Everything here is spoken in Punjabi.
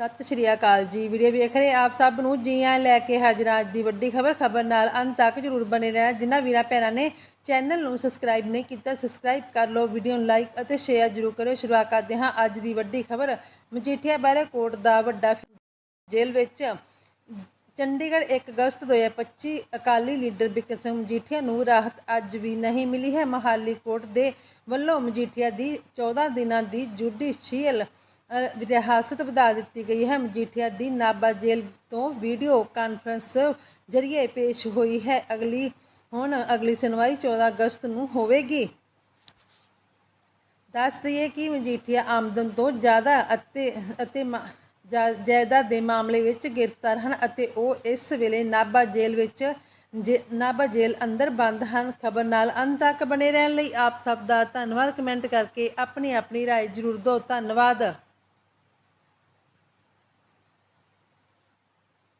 ਸਤਿ ਸ਼੍ਰੀ ਅਕਾਲ ਜੀ। ਵੀਡੀਓ ਵੇਖ ਰਹੇ ਆਪ ਸਭ ਨੂੰ ਜੀ ਆਇਆਂ ਲੈ ਕੇ ਹਾਜ਼ਰ ਅੱਜ ਦੀ ਵੱਡੀ ਖਬਰ। ਖਬਰ ਨਾਲ ਅੰਤ ਤੱਕ ਜਰੂਰ ਬਣੇ ਰਹਿਣਾ। ਜਿਨ੍ਹਾਂ ਵੀਰਾਂ ਭੈਣਾਂ ਨੇ ਚੈਨਲ ਨੂੰ ਸਬਸਕ੍ਰਾਈਬ ਨਹੀਂ ਕੀਤਾ, ਸਬਸਕ੍ਰਾਈਬ ਕਰ ਲਓ, ਵੀਡੀਓ ਨੂੰ ਲਾਈਕ ਅਤੇ ਸ਼ੇਅਰ ਜਰੂਰ ਕਰਿਓ। ਸ਼ੁਰੂਆਤ ਕਰਦੇ ਹਾਂ ਅੱਜ ਦੀ ਵੱਡੀ ਖਬਰ। ਮਜੀਠੀਆ ਬਾਰੇ ਕੋਰਟ ਦਾ ਵੱਡਾ ਜੇਲ੍ਹ ਵਿੱਚ ਚੰਡੀਗੜ੍ਹ 1 ਅਗਸਤ 2025 ਅਕਾਲੀ ਲੀਡਰ ਬਿਕਰ ਸਿੰਘ ਮਜੀਠੀਆ ਨੂੰ ਰਾਹਤ ਅੱਜ ਵੀ ਨਹੀਂ ਮਿਲੀ ਹੈ। ਮਹਾਲੀ ਕੋਰਟ ਦੇ ਵੱਲੋਂ ਮਜੀਠੀਆ ਦੀ 14 ਦਿਨਾਂ ਦੀ ਜੁਡੀਸ਼ੀਅਲ ਅ, ਰਿਆਸਤ ਵਧਾ ਦਿੱਤੀ ਗਈ ਹੈ ਮਜੀਠੀਆ ਦੀ ਨਾਭਾ ਜੇਲ੍ਹ ਤੋਂ ਵੀਡੀਓ ਕਾਨਫਰੰਸ ਜਰੀਏ ਪੇਸ਼ ਹੋਈ ਹੈ ਅਗਲੀ ਹੁਣ ਅਗਲੀ ਸੁਣਵਾਈ 14 ਅਗਸਤ ਨੂੰ ਹੋਵੇਗੀ ਦੱਸ ਦਈਏ ਕਿ ਮਜੀਠੀਆ ਆਮਦਨ ਤੋਂ ਜ਼ਿਆਦਾ ਅਤੇ ਅਤੇ ਮਾ- ਜਾ- ਜਾਇਦਾਦ ਦੇ ਮਾਮਲੇ ਵਿੱਚ ਗ੍ਰਿਫਤਾਰ ਹਨ ਅਤੇ ਉਹ ਇਸ ਵੇਲੇ ਨਾਭਾ ਜੇਲ੍ਹ ਵਿੱਚ ਜੇ- ਨਾਭਾ ਜੇਲ੍ਹ ਅੰਦਰ ਬੰਦ ਹਨ ਖਬਰ ਨਾਲ ਅੰਤ ਤੱਕ ਬਣੇ ਰਹਿਣ ਲਈ ਆਪ ਸਭ ਦਾ ਧੰਨਵਾਦ ਕਮੈਂਟ ਕਰਕੇ ਆਪਣੀ ਆਪਣੀ رائے ਜ਼ਰੂਰ ਦਿਓ ਧੰਨਵਾਦ